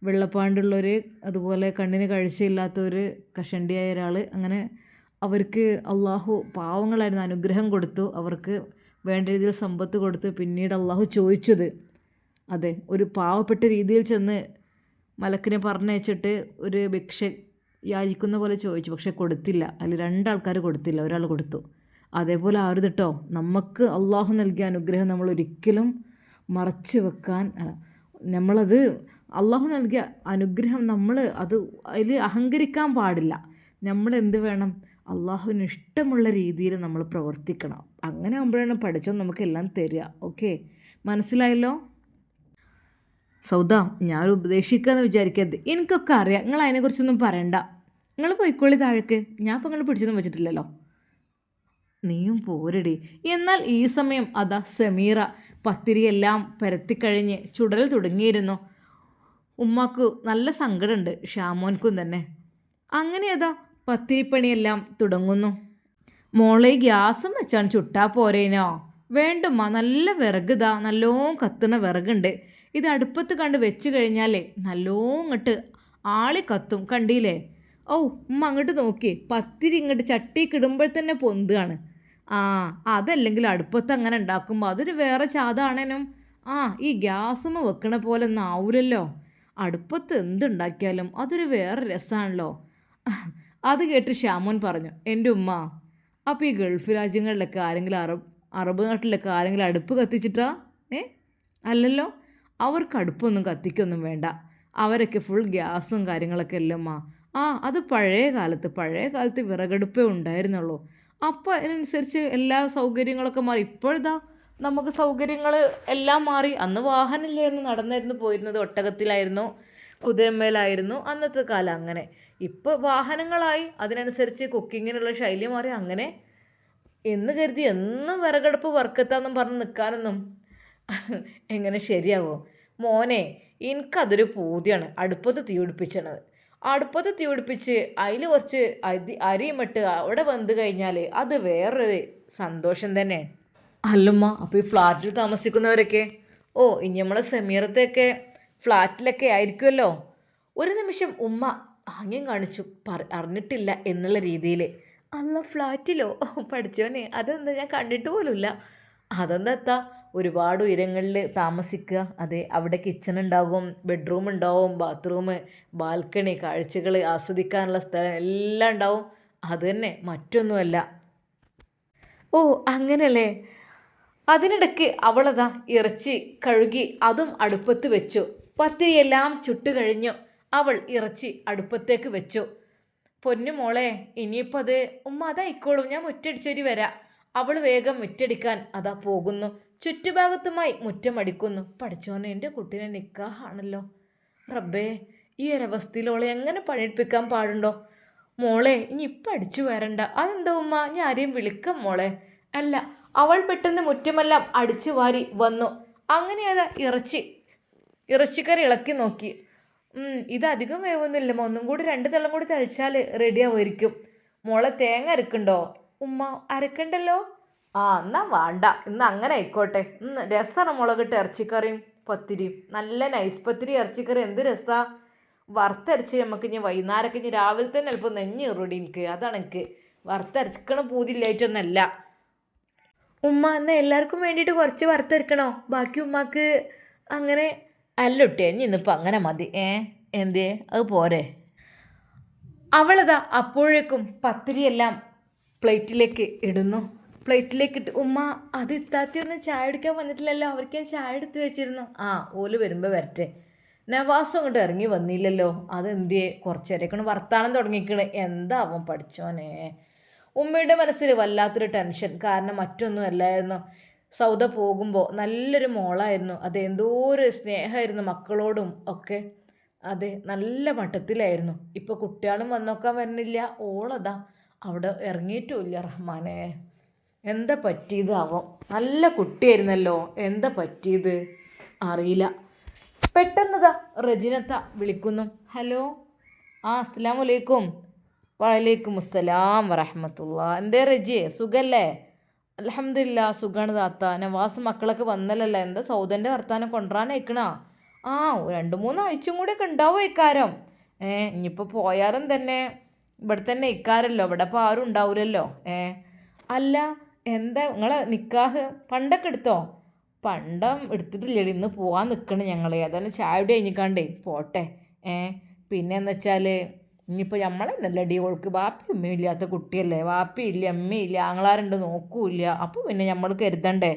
വെള്ളപ്പാണ്ടുള്ളവർ അതുപോലെ കണ്ണിന് കാഴ്ചയില്ലാത്തവർ കഷണ്ടിയായ ഒരാൾ അങ്ങനെ അവർക്ക് അള്ളാഹു പാവങ്ങളായിരുന്നു അനുഗ്രഹം കൊടുത്തു. അവർക്ക് വേണ്ട രീതിയിൽ സമ്പത്ത് കൊടുത്തു പിന്നീട് അള്ളാഹു ചോദിച്ചത് അതെ. ഒരു പാവപ്പെട്ട രീതിയിൽ ചെന്ന് മലക്കിനെ പറഞ്ഞയച്ചിട്ട് ഒരു ഭിക്ഷ യാചിക്കുന്ന പോലെ ചോദിച്ചു. പക്ഷെ കൊടുത്തില്ല. അതിൽ രണ്ടാൾക്കാർ കൊടുത്തില്ല. ഒരാൾ കൊടുത്തു. അതേപോലെ ആരുത് കേട്ടോ നമുക്ക് അള്ളാഹു നൽകിയ അനുഗ്രഹം നമ്മൾ ഒരിക്കലും മറച്ചു വെക്കാൻ നമ്മളത് അള്ളാഹു നൽകിയ അനുഗ്രഹം നമ്മൾ അത് അതിൽ അഹങ്കരിക്കാൻ പാടില്ല. നമ്മൾ എന്ത് വേണം? അള്ളാഹുവിന് ഇഷ്ടമുള്ള രീതിയിൽ നമ്മൾ പ്രവർത്തിക്കണം. അങ്ങനെ ആകുമ്പോഴാണ് പഠിച്ചോ നമുക്കെല്ലാം തരിക. ഓക്കെ? മനസ്സിലായല്ലോ? സൗദ ഞാൻ ഉപദേശിക്കാന്ന് വിചാരിക്കരുത്. എനിക്കൊക്കെ അറിയാം. നിങ്ങൾ അതിനെക്കുറിച്ചൊന്നും പറയണ്ട. നിങ്ങൾ പോയിക്കോളി താഴേക്ക്. ഞാൻ ഇപ്പം നിങ്ങൾ പിടിച്ചൊന്നും വെച്ചിട്ടില്ലല്ലോ. നീയും പോരടി. എന്നാൽ ഈ സമയം അതാ സമീറ. പത്തിരിയെല്ലാം പരത്തിക്കഴിഞ്ഞ് ചുടൽ തുടങ്ങിയിരുന്നു. ഉമ്മാക്കു നല്ല സങ്കടമുണ്ട് ഷാമോൻക്കും തന്നെ. അങ്ങനെ അതാ പത്തിരിപ്പണിയെല്ലാം തുടങ്ങുന്നു. മോളെ ഗ്യാസും വെച്ചാണ് ചുട്ടാ പോരേനോ? വേണ്ടുമ്മ നല്ല വിറകുതാ നല്ലോം കത്തുന്ന വിറകുണ്ട്. ഇത് അടുപ്പത്ത് കണ്ട് വെച്ച് കഴിഞ്ഞാലേ നല്ലോങ്ങട്ട് ആളി കത്തും കണ്ടില്ലേ? ഓ ഉമ്മ അങ്ങോട്ട് നോക്കി. പത്തിരി ഇങ്ങോട്ട് ചട്ടിക്കിടുമ്പോൾ തന്നെ പൊന്തുകയാണ്. ആ അതല്ലെങ്കിൽ അടുപ്പത്ത് അങ്ങനെ ഉണ്ടാക്കുമ്പോൾ അതൊരു വേറെ ചാതാണേനും. ആ ഈ ഗ്യാസുമ്മ വെക്കണ പോലെ ഒന്നും ആവൂലല്ലോ. അടുപ്പത്ത് എന്തുണ്ടാക്കിയാലും അതൊരു വേറെ രസമാണല്ലോ അത് കേട്ട് ശ്യാമോൻ പറഞ്ഞു എന്റെ ഉമ്മ അപ്പോൾ ഈ ഗൾഫ് രാജ്യങ്ങളിലൊക്കെ ആരെങ്കിലും അറബ് അറബ് നാട്ടിലൊക്കെ ആരെങ്കിലും അടുപ്പ് കത്തിച്ചിട്ടാ? ഏ? അല്ലല്ലോ അവർക്ക് അടുപ്പൊന്നും കത്തിക്കൊന്നും വേണ്ട. അവരൊക്കെ ഫുൾ ഗ്യാസും കാര്യങ്ങളൊക്കെ അല്ലമ്മ ആ അത് പഴയ കാലത്ത് പഴയ കാലത്ത് വിറകടുപ്പേ ഉണ്ടായിരുന്നുള്ളൂ. അപ്പോൾ അതിനനുസരിച്ച് എല്ലാ സൗകര്യങ്ങളൊക്കെ മാറി. ഇപ്പോഴിതാ നമുക്ക് സൗകര്യങ്ങൾ എല്ലാം മാറി. അന്ന് വാഹനമില്ലായിരുന്നു. നടന്നായിരുന്നു പോയിരുന്നത്. ഒട്ടകത്തിലായിരുന്നു. കുതിരമേലായിരുന്നു. അന്നത്തെ കാലം അങ്ങനെ. ഇപ്പോൾ വാഹനങ്ങളായി. അതിനനുസരിച്ച് കുക്കിങ്ങിനുള്ള ശൈലി മാറി. അങ്ങനെ എന്ന് കരുതി എന്നും വിറകടുപ്പ് വർക്കെത്താന്നും പറഞ്ഞ് നിൽക്കാനൊന്നും എങ്ങനെ ശരിയാവോ? മോനെ എനിക്കതൊരു പൂതിയാണ്. അടുപ്പത്ത് തീ പിടിപ്പിച്ചണത്. അടുപ്പത്ത് തീ പിടിപ്പിച്ച് അതിൽ കുറച്ച് അരി അരിയുമിട്ട് അവിടെ വെന്ത് കഴിഞ്ഞാൽ അത് വേറൊരു സന്തോഷം തന്നെ. അല്ലമ്മ അപ്പോൾ ഈ ഫ്ലാറ്റിൽ താമസിക്കുന്നവരൊക്കെ? ഓ ഇനി നമ്മളെ സമീറത്തെയൊക്കെ ഫ്ലാറ്റിലൊക്കെ ആയിരിക്കുമല്ലോ ഒരു നിമിഷം ഉമ്മ ആംഗ്യം കാണിച്ചു. പറ അറിഞ്ഞിട്ടില്ല എന്നുള്ള രീതിയിൽ അല്ല ഫ്ലാറ്റിലോ? പഠിച്ചോനെ അതെന്താ? ഞാൻ കണ്ടിട്ട് പോലുമില്ല. അതെന്താ എത്താ ഒരുപാട് ഉയരങ്ങളിൽ താമസിക്കുക. അതെ അവിടെ കിച്ചൺ ഉണ്ടാകും ബെഡ്റൂം ഉണ്ടാവും ബാത്റൂം ബാൽക്കണി കാഴ്ചകൾ ആസ്വദിക്കാനുള്ള സ്ഥലം എല്ലാം ഉണ്ടാവും. അത് തന്നെ മറ്റൊന്നുമല്ല. ഓ അങ്ങനല്ലേ? അതിനിടയ്ക്ക് അവളതാ ഇറച്ചി കഴുകി അതും അടുപ്പത്ത് വെച്ചു. പത്തിരിയെല്ലാം ചുട്ടു കഴിഞ്ഞു. അവൾ ഇറച്ചി അടുപ്പത്തേക്ക് വെച്ചു. പൊന്നു മോളെ ഇനിയിപ്പോൾ അത് ഉമ്മ അതായിക്കോളും. ഞാൻ മുറ്റടിച്ചൊരു വരാം. അവൾ വേഗം മുറ്റടിക്കാൻ അതാ പോകുന്നു. ചുറ്റുഭാഗത്തുമായി മുറ്റമടിക്കുന്നു. പഠിച്ചോനെ എന്റെ കുട്ടീനെ നിക്കാഹാണല്ലോ. റബ്ബേ ഈ ഒരവസ്ഥയിൽ ഓളെ എങ്ങനെ പണിയെടുപ്പിക്കാൻ പാടുണ്ടോ? മോളെ ഇനി ഇപ്പം അടിച്ചു വരണ്ട. അതെന്താ ഉമ്മ? ഞാൻ ആരെയും വിളിക്കാം മോളെ. അല്ല അവൾ പെട്ടെന്ന് മുറ്റമെല്ലാം അടിച്ചു വാരി വന്നു. അങ്ങനെ അത് ഇറച്ചി ഇറച്ചിക്കറി ഇളക്കി നോക്കി. ഇതധികം വേവൊന്നുമില്ല. ഒന്നും കൂടി രണ്ട് തള്ളം കൂടി തളിച്ചാൽ റെഡിയാവുമായിരിക്കും മോളെ തേങ്ങ അരക്കുണ്ടോ ഉമ്മ അരക്കണ്ടല്ലോ? ആ എന്നാ വേണ്ട. ഇന്ന് അങ്ങനെ ആയിക്കോട്ടെ. ഇന്ന് രസമാണ് മുളകിട്ട് ഇറച്ചിക്കറിയും പത്തിരിയും. നല്ല നൈസ് പത്തിരി ഇറച്ചിക്കറി. എന്ത് രസാ? വറുത്തരച്ച് നമുക്ക് ഇനി വൈകുന്നേരമൊക്കെ ഇനി രാവിലെ തന്നെ അല്പം നെഞ്ഞ് ഇറുടി എനിക്ക് അതാണ് എനിക്ക്. വറുത്തരച്ചിക്കണ പൂതില്ലായിട്ടൊന്നല്ല ഉമ്മ എന്നാൽ എല്ലാവർക്കും വേണ്ടിയിട്ട് കുറച്ച് വറുത്തരക്കണോ? ബാക്കി ഉമ്മാക്ക് അങ്ങനെ അല്ലൊട്ടെ ഇന്നിപ്പോൾ അങ്ങനെ മതി. ഏ എന്തേ? അത് പോരെ. അവളതാ അപ്പോഴേക്കും പത്തിരിയെല്ലാം പ്ലേറ്റിലേക്ക് ഇടുന്നു. പ്ലേറ്റിലേക്ക് ഇട്ട് ഉമ്മ അത് ഇത്താത്തിയൊന്നും ചായ എടുക്കാൻ വന്നിട്ടില്ലല്ലോ അവർക്ക് ഞാൻ ചായ എടുത്ത് വെച്ചിരുന്നു. ആ ഓൽ വരുമ്പോൾ വരട്ടെ. നവാസും അങ്ങോട്ട് ഇറങ്ങി വന്നില്ലല്ലോ. അതെന്തിയെ? കുറച്ച് നേരേക്കാണ് വർത്താനം തുടങ്ങിക്കണ്. എന്താവും പഠിച്ചോനെ? ഉമ്മയുടെ മനസ്സിൽ വല്ലാത്തൊരു ടെൻഷൻ. കാരണം മറ്റൊന്നും അല്ലായിരുന്നു. സൗദ പോകുമ്പോൾ നല്ലൊരു മോളായിരുന്നു. അത് എന്തോ ഒരു സ്നേഹമായിരുന്നു മക്കളോടും ഒക്കെ. അതെ നല്ല മട്ടത്തിലായിരുന്നു. ഇപ്പോൾ കുട്ടികളും വന്നോക്കാൻ വരുന്നില്ല ഓളതാ. അവിടെ ഇറങ്ങിയിട്ടുമില്ല റഹ്മാനെ. എന്താ പറ്റിയത് പറ്റിയതാവും നല്ല കുട്ടിയായിരുന്നല്ലോ. എന്താ പറ്റിയത്? അറിയില്ല. പെട്ടെന്നതാ റജിനത്ത വിളിക്കുന്നു. ഹലോ? ആ അസ്സാം വലൈക്കും വലൈക്കും അസ്സലാം വറഹമത്തുള്ള. എന്തേ റജിയെ സുഖല്ലേ? അലഹമില്ല സുഖാണ് താത്ത. നവാസ് മക്കളൊക്കെ വന്നല്ലല്ല. എന്താ സൗദന്റെ വർത്താനം കൊണ്ടുവരാനയക്കണാ ആ രണ്ട് മൂന്ന് ആഴ്ചയും കൂടെ ഒക്കെ ഉണ്ടാവും ഇക്കാരം ഏ ഇനിയിപ്പോൾ പോയാലും തന്നെ ഇവിടെ തന്നെ ഇക്കാരല്ലോ ഇവിടെ ഇപ്പോൾ ആരും ഉണ്ടാവില്ലല്ലോ ഏ അല്ല എന്താ നിങ്ങളെ നിക്കാഹ് പണ്ടൊക്കെ എടുത്തോ? പണ്ടം എടുത്തിട്ടില്ലേടി ഇന്ന് പോകാൻ നിൽക്കണം ഞങ്ങൾ ഏതായാലും ചായയുടെ കഴിഞ്ഞിക്കാണ്ടേ പോട്ടെ. ഏ പിന്നെ എന്ന് വെച്ചാൽ ഇനിയിപ്പോൾ നമ്മളെന്നല്ല അടി ഓൾക്ക് വാപ്പി ഉമ്മയും ഇല്ലാത്ത കുട്ടിയല്ലേ. വാപ്പി ഇല്ല അമ്മയില്ല ആങ്ങളാരുണ്ട് നോക്കൂല്ല അപ്പോൾ പിന്നെ നമ്മൾ കരുതണ്ടേ.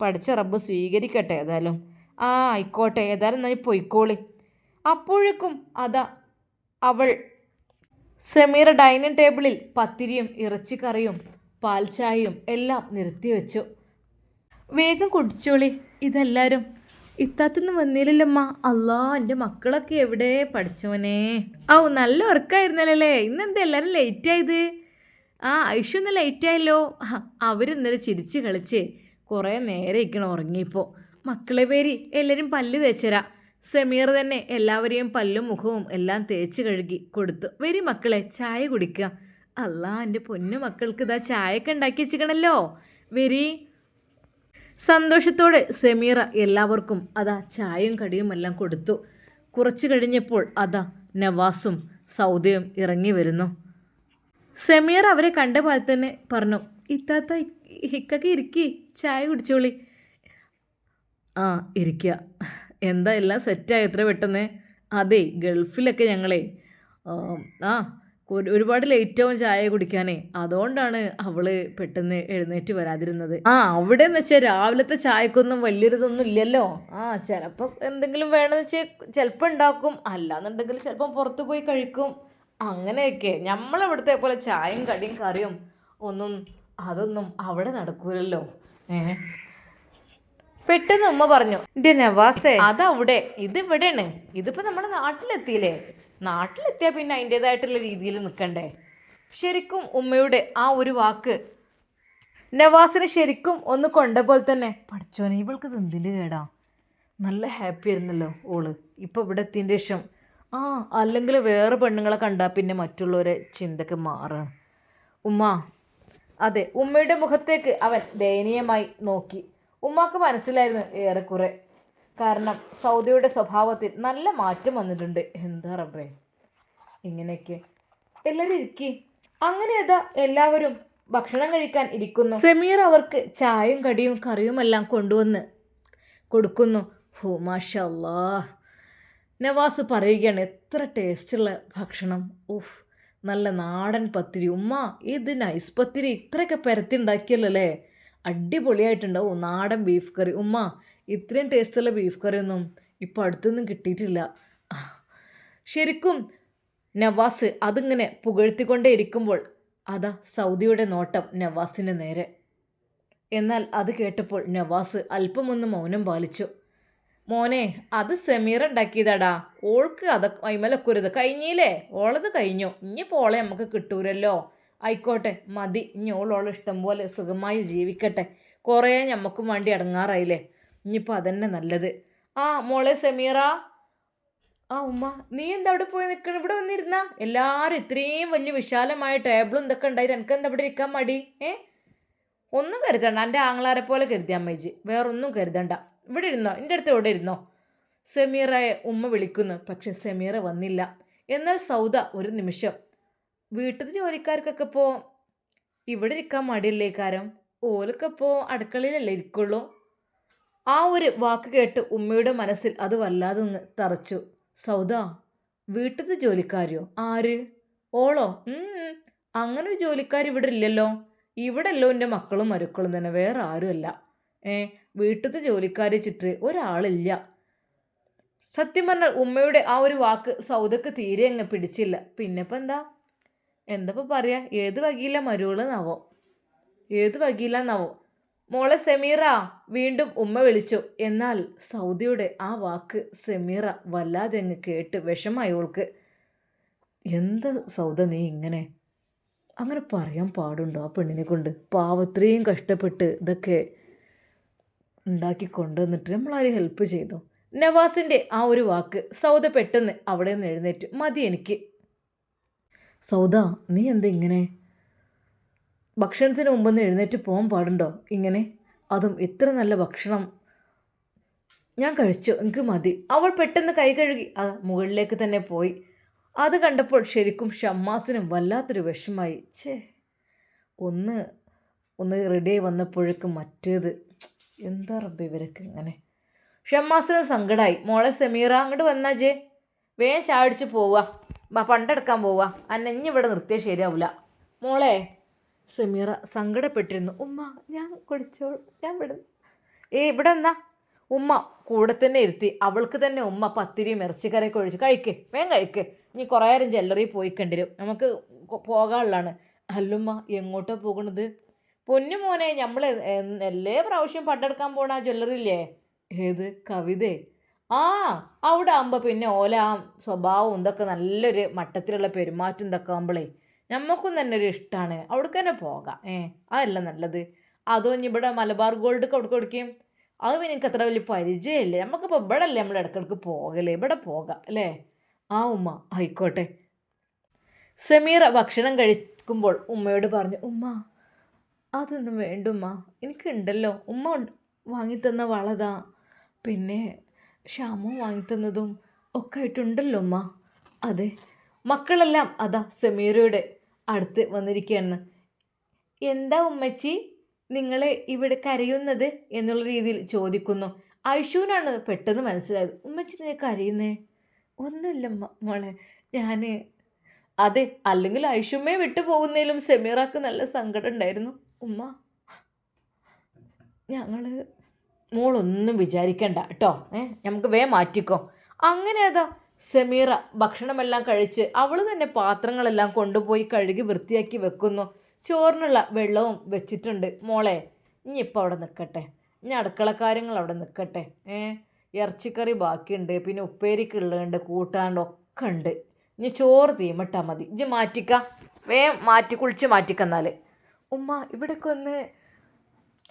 പഠിച്ച റബ്ബ് സ്വീകരിക്കട്ടെ ഏതായാലും. ആ ആയിക്കോട്ടെ ഏതായാലും നീ പൊയ്ക്കോളി. അപ്പോഴേക്കും അതാ അവൾ സെമീറ ഡൈനിങ് ടേബിളിൽ പത്തിരിയും ഇറച്ചിക്കറിയും പാൽച്ചായയും എല്ലാം നിർത്തി വെച്ചു വേഗം കുടിച്ചോളി ഇതെല്ലാരും. ഇത്താത്തൊന്നും വന്നില്ലല്ലമ്മ അല്ലാ എന്റെ മക്കളൊക്കെ എവിടെ പഠിച്ചവനെ. ഔ നല്ല ഉറക്കായിരുന്നല്ലേ ഇന്നെന്താ എല്ലാവരും ലേറ്റ് ആയത് ആ ഐഷു ഒന്ന് ലേറ്റ് ആയല്ലോ അവരിന്നലെ ചിരിച്ച് കളിച്ച് കുറേ നേരെ ഇരിക്കണം ഉറങ്ങിയപ്പോൾ മക്കളെ പേരി എല്ലാവരും പല്ല് തേച്ചരാ. സമീർ തന്നെ എല്ലാവരെയും പല്ലും മുഖവും എല്ലാം തേച്ച് കഴുകി കൊടുത്തു. വരി മക്കളെ ചായ കുടിക്കുക അല്ലാ എന്റെ പൊന്നു മക്കൾക്ക് ഇതാ ചായയൊക്കെ ഉണ്ടാക്കി വെച്ചിക്കണല്ലോ വെരി. സന്തോഷത്തോടെ സെമീറ എല്ലാവർക്കും അതാ ചായയും കടിയും എല്ലാം കൊടുത്തു. കുറച്ച് കഴിഞ്ഞപ്പോൾ അതാ നവാസും സൗദയും ഇറങ്ങി വരുന്നു. സെമീർ അവരെ കണ്ട പോലെ തന്നെ പറഞ്ഞു ഇത്താത്ത ഹിക്കൊക്കെ ഇരിക്കി ചായ കുടിച്ചോളി. ആ ഇരിക്കുക എന്താ എല്ലാം സെറ്റായി എത്ര പെട്ടെന്ന്? അതെ ഗൾഫിലൊക്കെ ഞങ്ങളെ ആ ഒരുപാട് ലേറ്റ് ആവും ചായ കുടിക്കാനേ. അതുകൊണ്ടാണ് അവൾ പെട്ടെന്ന് എഴുന്നേറ്റ് വരാതിരുന്നത്. ആ അവിടെ എന്ന് വെച്ചാൽ രാവിലത്തെ ചായക്കൊന്നും വലിയൊരിതൊന്നും ഇല്ലല്ലോ. ആ ചിലപ്പോൾ എന്തെങ്കിലും വേണമെന്ന് വെച്ചാൽ ചിലപ്പോൾ ഉണ്ടാക്കും അല്ലാന്നുണ്ടെങ്കിൽ ചിലപ്പം പുറത്ത് പോയി കഴിക്കും. അങ്ങനെയൊക്കെ. നമ്മളവിടുത്തെ പോലെ ചായയും കടിയും കറിയും ഒന്നും അതൊന്നും അവിടെ നടക്കൂലല്ലോ. ഏ? പെട്ടെന്ന് ഉമ്മ പറഞ്ഞു എന്റെ നവാസേ അതവിടെ. ഇത് ഇവിടെയാണ്. ഇതിപ്പോ നമ്മുടെ നാട്ടിലെത്തിയില്ലേ? നാട്ടിലെത്തിയാൽ പിന്നെ അതിന്റേതായിട്ടുള്ള രീതിയിൽ നിൽക്കണ്ടേ ശരിക്കും ഉമ്മയുടെ ആ ഒരു വാക്ക് നവാസിനെ ശരിക്കും ഒന്ന് കൊണ്ട പോലെ തന്നെ. പഠിച്ചോനെ ഇവൾക്ക് ഇത് കേടാ? നല്ല ഹാപ്പി ആയിരുന്നല്ലോ ഓൾ. ഇപ്പോൾ ഇവിടെ എത്തിയതിന്റെ ശേഷം. ആ അല്ലെങ്കിൽ വേറെ പെണ്ണുങ്ങളെ കണ്ടാൽ പിന്നെ മറ്റുള്ളവരെ ചിന്തക്ക് മാറാണ് ഉമ്മ അതെ ഉമ്മയുടെ മുഖത്തേക്ക് അവൻ ദയനീയമായി നോക്കി. ഉമ്മാക്ക് മനസ്സിലായിരുന്നു ഏറെക്കുറെ. കാരണം സൗദിയുടെ സ്വഭാവത്തിൽ നല്ല മാറ്റം വന്നിട്ടുണ്ട്. എന്താ റബ്ബേ? ഇങ്ങനെയൊക്കെ. എല്ലാവരും ഇരിക്കി. അങ്ങനെ അതാ എല്ലാവരും ഭക്ഷണം കഴിക്കാൻ ഇരിക്കുന്നു. സമീർ അവർക്ക് ചായയും കടിയും കറിയും എല്ലാം കൊണ്ടുവന്ന് കൊടുക്കുന്നു. ഹോ മാഷല്ലാ. നവാസ് പറയുകയാണ് എത്ര ടേസ്റ്റുള്ള ഭക്ഷണം. ഉഫ് നല്ല നാടൻ പത്തിരി. ഉമ്മ ഇത് നൈസ് പത്തിരി. ഇത്രയൊക്കെ പരത്തി ഉണ്ടാക്കിയല്ലേ അടിപൊളിയായിട്ടുണ്ടാവും നാടൻ ബീഫ് കറി ഉമ്മ ഇത്രയും ടേസ്റ്റുള്ള ബീഫ് കറിയൊന്നും ഇപ്പോൾ അടുത്തൊന്നും കിട്ടിയിട്ടില്ല. ശരിക്കും നവാസ് അതിങ്ങനെ പുകഴ്ത്തിക്കൊണ്ടേ ഇരിക്കുമ്പോൾ അതാ സൗദിയുടെ നോട്ടം നവാസിന് നേരെ. എന്നാൽ അത് കേട്ടപ്പോൾ നവാസ് അല്പമൊന്ന് മൗനം പാലിച്ചു. മോനെ അത് സെമീർ ഉണ്ടാക്കിയതാടാ. ഓൾക്ക് അത് അയിമലക്കുരുത്. കഴിഞ്ഞില്ലേ? ഓളത് കഴിഞ്ഞു. ഇനി പോളെ നമുക്ക് കിട്ടൂരല്ലോ. ആയിക്കോട്ടെ മതി. ഇനി ഓളോളം ഇഷ്ടം പോലെ സുഖമായി ജീവിക്കട്ടെ. കുറേ നമുക്കും വേണ്ടി അടങ്ങാറായില്ലേ? ഇനിയിപ്പോൾ അതന്നെ നല്ലത്. ആ മോളെ സമീറ. ആ ഉമ്മ നീ എന്താ അവിടെ പോയി നിൽക്കണം ഇവിടെ വന്നിരുന്ന? എല്ലാവരും ഇത്രയും വലിയ വിശാലമായ ടേബിളും ഇതൊക്കെ ഉണ്ടായിട്ട് എനിക്ക് എന്താ ഇവിടെ ഇരിക്കാൻ മടി? ഏ? ഒന്നും കരുതണ്ട. എന്റെ ആങ്ങളാരെ പോലെ കരുതി അമ്മേജി. വേറൊന്നും കരുതണ്ട. ഇവിടെ ഇരുന്നോ? എന്റെ അടുത്ത് ഇവിടെ ഇരുന്നോ? സെമീറയെ ഉമ്മ വിളിക്കുന്നു. പക്ഷെ സെമീറ വന്നില്ല. എന്നാൽ സൗദ ഒരു നിമിഷം. വീട്ടിലത്തെ ജോലിക്കാർക്കൊക്കെ ഇപ്പോൾ ഇവിടെ ഇരിക്കാൻ മടിയല്ലേ കാരം ഓലൊക്കെ ഇപ്പോൾ അടുക്കളയിലല്ലേ ഇരിക്കുള്ളൂ? ആ ഒരു വാക്ക് കേട്ട് ഉമ്മയുടെ മനസ്സിൽ അത് വല്ലാതെ തറച്ചു. സൗദ വീട്ടിലത്തെ ജോലിക്കാരിയോ? ആര്? ഓളോ? അങ്ങനെ ഒരു ജോലിക്കാർ ഇവിടെ ഇല്ലല്ലോ. ഇവിടെ അല്ലോ എന്റെ മക്കളും മരുക്കളും തന്നെ. വേറെ ആരുമല്ല. ഏ വീട്ടിലത്തെ ജോലിക്കാരെ ചിട്ട് ഒരാളില്ല. സത്യം പറഞ്ഞാൽ ഉമ്മയുടെ ആ ഒരു വാക്ക് സൗദക്ക് തീരെ അങ്ങ് പിടിച്ചില്ല. പിന്നെ ഇപ്പം എന്താ? എന്താ പറയാ? ഏത് വകയില്ല നവോ ഏത് വകയില്ലെന്നാവോ മോളെ സെമീറ വീണ്ടും ഉമ്മ വിളിച്ചു. എന്നാൽ സൗദിയുടെ ആ വാക്ക് സെമീറ വല്ലാതെ അങ്ങ് കേട്ട് വിഷമായി ഓൾക്ക്. എന്താ സൗദ നീ ഇങ്ങനെ? അങ്ങനെ പറയാൻ പാടുണ്ടോ ആ പെണ്ണിനെ കൊണ്ട്? പാവത്രയും കഷ്ടപ്പെട്ട് ഇതൊക്കെ ഉണ്ടാക്കി കൊണ്ടുവന്നിട്ട് നമ്മളാരും ഹെൽപ്പ് ചെയ്തു? നവാസിന്റെ ആ ഒരു വാക്ക് സൗദ പെട്ടെന്ന് അവിടെ നിന്ന് എഴുന്നേറ്റ്. മതി എനിക്ക്. സൗദ നീ എന്താ ഇങ്ങനെ? ഭക്ഷണത്തിന് മുമ്പൊന്ന് എഴുന്നേറ്റ് പോകാൻ പാടുണ്ടോ? ഇങ്ങനെ. അതും ഇത്ര നല്ല ഭക്ഷണം. ഞാൻ കഴിച്ചു. എനിക്ക് മതി. അവൾ പെട്ടെന്ന് കൈ കഴുകി. അത് മുകളിലേക്ക് തന്നെ പോയി. അത് കണ്ടപ്പോൾ ശരിക്കും ഷമ്മാസിനും വല്ലാത്തൊരു വിഷമായി. ഛേ. ഒന്ന് ഒന്ന് റെഡിയായി വന്നപ്പോഴേക്കും മറ്റേത്. എന്താ റബ്ബ് ഇവരൊക്കെ ഇങ്ങനെ. ഷമ്മാസിന് സങ്കടമായി മോളെ സെമീറ അങ്ങോട്ട് വന്നാ ജേ. വേഗം ചാടിച്ച് പോവുക. പണ്ടെടുക്കാൻ പോവുക. അന്നെ ഇവിടെ നിർത്തിയാൽ ശരിയാവില്ല മോളെ സമീറ സങ്കടപ്പെട്ടിരുന്നു. ഉമ്മ ഞാൻ കുടിച്ചോൾ ഞാൻ ഇവിടെ ഏ ഇവിടെ എന്നാ ഉമ്മ കൂടെ തന്നെ ഇരുത്തി. അവൾക്ക് തന്നെ ഉമ്മ പത്തിരിയും ഇറച്ചിക്കറിയൊക്കെ ഒഴിച്ച് കഴിക്ക്. വേഗം കഴിക്ക്. ഇനി കുറേ നേരം ജ്വല്ലറി പോയി കണ്ടിരും. നമുക്ക് പോകാനുള്ളതാണ്. അല്ലുമ്മ എങ്ങോട്ടാ പോകണത് പൊന്നു മോനെ നമ്മൾ എല്ലാ പ്രാവശ്യം പണ്ടെടുക്കാൻ പോണ ആ ജ്വല്ലറി ഇല്ലേ? ഏത്? കവിതേ. ആ അവിടെ ആകുമ്പോൾ പിന്നെ ഓല ആ സ്വഭാവം ഇതൊക്കെ നല്ലൊരു മട്ടത്തിലുള്ള പെരുമാറ്റം ഇതൊക്കെ ആകുമ്പോഴേ നമുക്കും തന്നെ ഒരു ഇഷ്ടമാണ് അവിടേക്ക് തന്നെ പോകാം. ഏ അതല്ല നല്ലത്. അതോ ഇനി ഇവിടെ മലബാർ ഗോൾഡ് അവിടെ കൊടുക്കുകയും അത് പിന്നെ എനിക്ക് അത്ര വലിയ പരിചയമില്ല. നമുക്കിപ്പോൾ ഇവിടെ അല്ലേ നമ്മൾ ഇടയ്ക്കിടയ്ക്ക് പോകല്ലേ ഇവിടെ പോകാം അല്ലേ? ആ ഉമ്മ. ആയിക്കോട്ടെ. സമീറ ഭക്ഷണം കഴിക്കുമ്പോൾ ഉമ്മയോട് പറഞ്ഞു ഉമ്മ അതൊന്നും വേണ്ട ഉമ്മ. എനിക്കുണ്ടല്ലോ. ഉമ്മ വാങ്ങിത്തന്ന വളതാ. പിന്നെ ഷാമു വാങ്ങിത്തന്നതും ഒക്കെ ആയിട്ടുണ്ടല്ലോ ഉമ്മ. അതെ. മക്കളെല്ലാം അതാ സമീറയുടെ അടുത്ത് വന്നിരിക്കുകയാണ്. എന്താ ഉമ്മച്ചി? നിങ്ങൾ ഇവിടെ കരയുന്നത്? എന്നുള്ള രീതിയിൽ ചോദിക്കുന്നു. ഐഷുവിനാണ് പെട്ടെന്ന് മനസ്സിലായത്. ഉമ്മച്ചി നീ കരയുന്നേ? ഒന്നുമില്ല മോളെ. ഞാൻ അതെ അല്ലെങ്കിൽ ഐഷുമ്മയെ വിട്ടു പോകുന്നതിലും സെമീറാക്ക് നല്ല സങ്കടം ഉണ്ടായിരുന്നു. ഉമ്മ ഞങ്ങൾ മോളൊന്നും വിചാരിക്കണ്ട കേട്ടോ. ഏ നമുക്ക് വേ മാറ്റിക്കോ. അങ്ങനെ അതാ സെമീറ ഭക്ഷണമെല്ലാം കഴിച്ച് അവൾ തന്നെ പാത്രങ്ങളെല്ലാം കൊണ്ടുപോയി കഴുകി വൃത്തിയാക്കി വെക്കുന്നു. ചോറിനുള്ള വെള്ളവും വെച്ചിട്ടുണ്ട്. മോളെ ഇനി ഇപ്പം അവിടെ നിൽക്കട്ടെ. ഇനി അടുക്കള കാര്യങ്ങൾ അവിടെ നിൽക്കട്ടെ. ഏ? ഇറച്ചിക്കറി ബാക്കിയുണ്ട്. പിന്നെ ഉപ്പേരിക്കുള്ളുണ്ട് കൂട്ടാണ്ട് ഒക്കെ ഉണ്ട്. ഇനി ചോറ് തീമിട്ടാൽ മതി. ഇനി മാറ്റിക്ക. വേഗം മാറ്റി കുളിച്ച് മാറ്റിക്കെന്നാൽ ഉമ്മ ഇവിടേക്ക് ഒന്ന്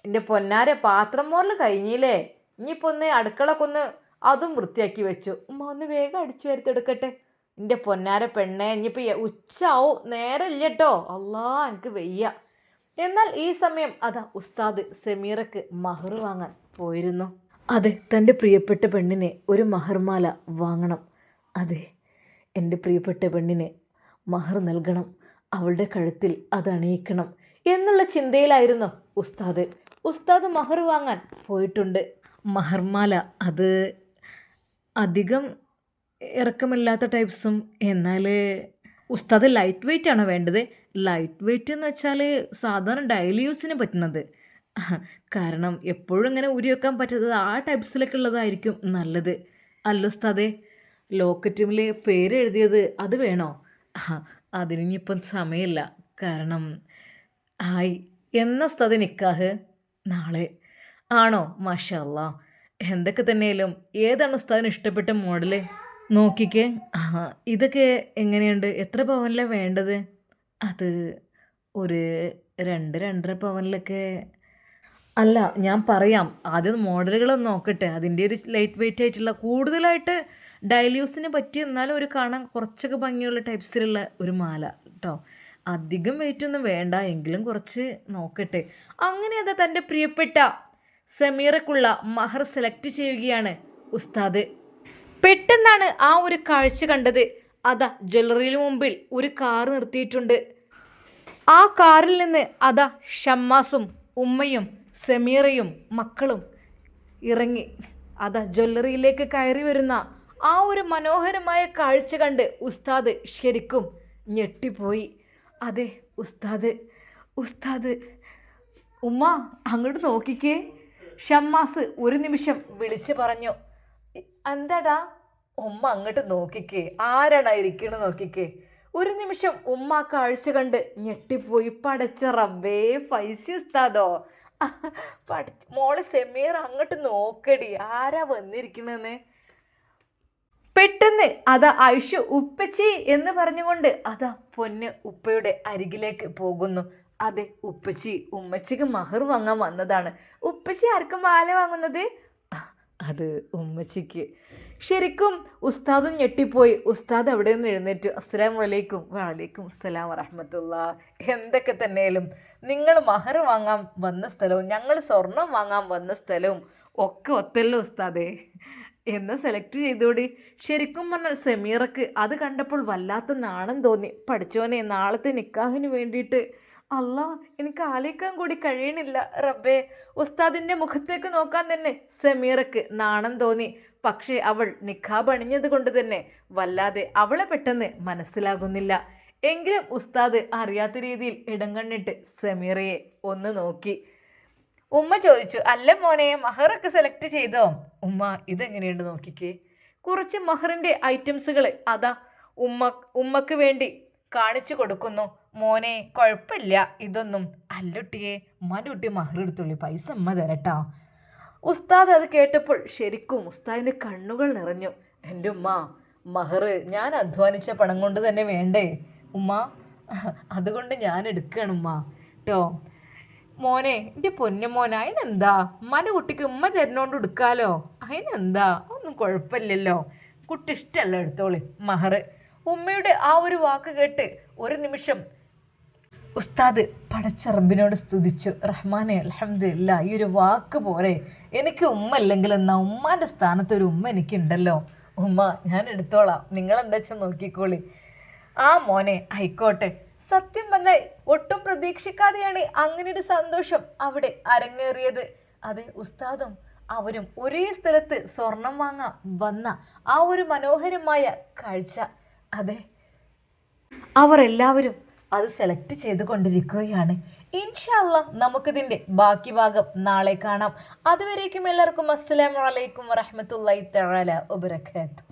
എന്റെ പൊന്നാരെ പാത്രം മോറിൽ കഴിഞ്ഞില്ലേ? ഇനിയിപ്പോൾ ഒന്ന് അടുക്കളൊക്കെ ഒന്ന് അതും വൃത്തിയാക്കി വെച്ചു. ഉമ്മ ഒന്ന് വേഗം അടിച്ചു വരുത്തെടുക്കട്ടെ എന്റെ പൊന്നാര പെണ്ണെ ഇനിയിപ്പോൾ ഉച്ചാവും? ഇല്ല കേട്ടോ അല്ലാ എനിക്ക് വയ്യ. എന്നാൽ ഈ സമയം അതാ ഉസ്താദ് സെമീറക്ക് മഹർ വാങ്ങാൻ പോയിരുന്നു. അതെ തന്റെ പ്രിയപ്പെട്ട പെണ്ണിനെ ഒരു മഹർമാല വാങ്ങണം. അതെ എന്റെ പ്രിയപ്പെട്ട പെണ്ണിനെ മഹർ നൽകണം. അവളുടെ കഴുത്തിൽ അത് അണിയിക്കണം എന്നുള്ള ചിന്തയിലായിരുന്നു ഉസ്താദ്. ഉസ്താദ് മഹർ വാങ്ങാൻ പോയിട്ടുണ്ട്. മഹർമാല അത് അധികം ഇറക്കമില്ലാത്ത ടൈപ്സും എന്നാൽ ഉസ്താദ് ലൈറ്റ് വെയിറ്റ് ആണോ വേണ്ടത്? ലൈറ്റ് വെയിറ്റ് എന്ന് വെച്ചാൽ സാധാരണ ഡെയിലി യൂസിന് പറ്റുന്നത്. കാരണം എപ്പോഴും ഇങ്ങനെ ഊരി വെക്കാൻ പറ്റുന്നത് ആ ടൈപ്സിലൊക്കെ ഉള്ളതായിരിക്കും നല്ലത്. അല്ല ഉസ്താദേ ലോക്കറ്റിമിൽ പേര് എഴുതിയത് അത് വേണോ? അതിനിപ്പം സമയമില്ല. കാരണം ഹായ് എന്ന ഉസ്താദ് നിക്കാഹ് നാളെ. ആണോ? മാഷാ അല്ലാ എന്തൊക്കെ തന്നെയാലും ഏതാണ് ഉസ്താദിന് ഇഷ്ടപ്പെട്ട മോഡൽ നോക്കിക്കേ. ആ ഇതൊക്കെ എങ്ങനെയുണ്ട്? എത്ര പവനിലാണ് വേണ്ടത്? അത് ഒരു രണ്ട് രണ്ടര പവനിലൊക്കെ. അല്ല ഞാൻ പറയാം. ആദ്യം മോഡലുകളൊന്നും നോക്കട്ടെ. അതിന്റെ ഒരു ലൈറ്റ് വെയിറ്റ് ആയിട്ടുള്ള കൂടുതലായിട്ട് ഡയലൂസിന് പറ്റിയ എന്നാലും ഒരു കാണാൻ കുറച്ചൊക്കെ ഭംഗിയുള്ള ടൈപ്സിലുള്ള ഒരു മാല കേട്ടോ അധികം വെയിറ്റ് ഒന്നും വേണ്ട. എങ്കിലും കുറച്ച് നോക്കട്ടെ. അങ്ങനെ അത് തന്റെ പ്രിയപ്പെട്ട സമീറക്കുള്ള മഹർ സെലക്ട് ചെയ്യുകയാണ് ഉസ്താദ്. പെട്ടെന്നാണ് ആ ഒരു കാഴ്ച കണ്ടത്. അതാ ജ്വല്ലറിയിൽ മുമ്പിൽ ഒരു കാർ നിർത്തിയിട്ടുണ്ട്. ആ കാറിൽ നിന്ന് അതാ ഷമ്മാസും ഉമ്മയും സമീറയും മക്കളും ഇറങ്ങി. അതാ ജ്വല്ലറിയിലേക്ക് കയറി വരുന്ന ആ ഒരു മനോഹരമായ കാഴ്ച കണ്ട് ഉസ്താദ് ശരിക്കും ഞെട്ടിപ്പോയി. അതെ ഉസ്താദ് ഉസ്താദ് ഉമ്മ അങ്ങോട്ട് നോക്കിക്കേ. ഷമ്മാസ് ഒരു നിമിഷം വിളിച്ചു പറഞ്ഞു "ഇ- എന്താടാ? ഉമ്മ അങ്ങോട്ട് നോക്കിക്കേ. ആരാണ് ഇരിക്കണ നോക്കിക്കേ. ഒരു നിമിഷം ഉമ്മ ആ കാഴ്ച കണ്ട് ഞെട്ടിപ്പോയി. പടച്ച റബ്ബേ ഫൈസി ഉസ്താദോ? പഠിച്ച മോൾ സെമീർ അങ്ങോട്ട് നോക്കടി. ആരാ വന്നിരിക്കണെന്ന് പെട്ടെന്ന് അതാ ഐഷു ഉപ്പച്ചി എന്ന് പറഞ്ഞുകൊണ്ട് അതാ പൊന്ന് ഉപ്പയുടെ അരികിലേക്ക് പോകുന്നു. അതെ ഉപ്പച്ചി. ഉമ്മച്ചിക്ക് മഹർ വാങ്ങാൻ വന്നതാണ്. ഉപ്പച്ചി ആർക്കും മാല വാങ്ങുന്നത്? അത് ഉമ്മച്ചിക്ക്. ശരിക്കും ഉസ്താദും ഞെട്ടിപ്പോയി. ഉസ്താദ് അവിടെ നിന്ന് എഴുന്നേറ്റ്. അസ്സലാം വലൈക്കും വലൈക്കും അസ്സലാം വറഹമത്തുള്ള. എന്തൊക്കെ തന്നെയാലും നിങ്ങൾ മഹർ വാങ്ങാൻ വന്ന സ്ഥലവും ഞങ്ങൾ സ്വർണം വാങ്ങാൻ വന്ന സ്ഥലവും ഒക്കെ ഒത്തല്ലോ ഉസ്താദേ. എന്ന് സെലക്ട് ചെയ്തോടി. ശരിക്കും പറഞ്ഞാൽ സെമീറക്ക് അത് കണ്ടപ്പോൾ വല്ലാത്ത നാണം തോന്നി. പഠിച്ചോനെ നാളത്തെ നിക്കാഹിന് വേണ്ടിയിട്ട് അല്ല എനിക്ക് ആലോചിക്കാൻ കൂടി കഴിയണില്ല. റബ്ബേ ഉസ്താദിന്റെ മുഖത്തേക്ക് നോക്കാൻ തന്നെ സമീറക്ക് നാണം തോന്നി. പക്ഷേ അവൾ നിഖാബ് അണിഞ്ഞത് കൊണ്ട് തന്നെ വല്ലാതെ അവളെ പെട്ടെന്ന് മനസ്സിലാകുന്നില്ല. എങ്കിലും ഉസ്താദ് അറിയാത്ത രീതിയിൽ ഇടം കണ്ണിട്ട് സമീറയെ ഒന്ന് നോക്കി. ഉമ്മ ചോദിച്ചു അല്ല മോനെ മഹറൊക്കെ സെലക്ട് ചെയ്തോ? ഉമ്മ ഇതെങ്ങനെയുണ്ട് നോക്കിക്കേ. കുറച്ച് മഹറിന്റെ ഐറ്റംസുകൾ അതാ ഉമ്മ ഉമ്മക്ക് വേണ്ടി കാണിച്ചു കൊടുക്കുന്നു. മോനെ കുഴപ്പമില്ല ഇതൊന്നും. അല്ലുട്ടിയെ മനുട്ടി എടുത്തുള്ളി പൈസ അമ്മ തരട്ടാ. ഉസ്താദ് അത് കേട്ടപ്പോൾ ശരിക്കും ഉസ്താദിന്റെ കണ്ണുകൾ നിറഞ്ഞു. എന്റെ ഉമ്മ മഹർ ഞാൻ അധ്വാനിച്ച പണം കൊണ്ട് തന്നെ വേണ്ടേ? ഉമ്മ അതുകൊണ്ട് ഞാൻ എടുക്കുകയാണ് ഉമ്മ. കേട്ടോ മോനെ എന്റെ പൊന്നുമോനെ അതിനെന്താ ഉമ്മാന്റെ കുട്ടിക്ക് ഉമ്മ തരുന്നോണ്ട് എടുക്കാലോ? അതിനെന്താ ഒന്നും കുഴപ്പമില്ലല്ലോ കുട്ടി ഇഷ്ടമല്ല എടുത്തോളി മഹർ ഉമ്മയുടെ ആ ഒരു വാക്ക് കേട്ട് ഒരു നിമിഷം ഉസ്താദ് പടച്ച റബ്ബിനോട് സ്തുതിച്ചു. റഹ്മാനെ അലഹമില്ല ഈ ഒരു വാക്ക് പോരെ. എനിക്ക് ഉമ്മ അല്ലെങ്കിൽ എന്നാ ഉമ്മാന്റെ സ്ഥാനത്ത് ഒരു ഉമ്മ എനിക്കുണ്ടല്ലോ. ഉമ്മ ഞാൻ എടുത്തോളാം. നിങ്ങൾ എന്താ വെച്ചാൽ നോക്കിക്കോളി. ആ മോനെ ആയിക്കോട്ടെ. സത്യം പറഞ്ഞാൽ ഒട്ടും പ്രതീക്ഷിക്കാതെയാണ് അങ്ങനെ ഒരു സന്തോഷം അവിടെ അരങ്ങേറിയത്. അതെ ഉസ്താദും അവരും ഒരേ സ്ഥലത്ത് സ്വർണം വാങ്ങാൻ വന്ന ആ ഒരു മനോഹരമായ കാഴ്ച. അതെ അവർ എല്ലാവരും അത് സെലക്ട് ചെയ്തുകൊണ്ടിരിക്കുകയാണ്. ഇൻഷാല്ല നമുക്കിതിന്റെ ബാക്കി ഭാഗം നാളെ കാണാം. അതുവരേക്കും എല്ലാവർക്കും അസ്സലാമലൈക്കും വറഹമത്തല്ലാ തആല വബറകാതുഹു.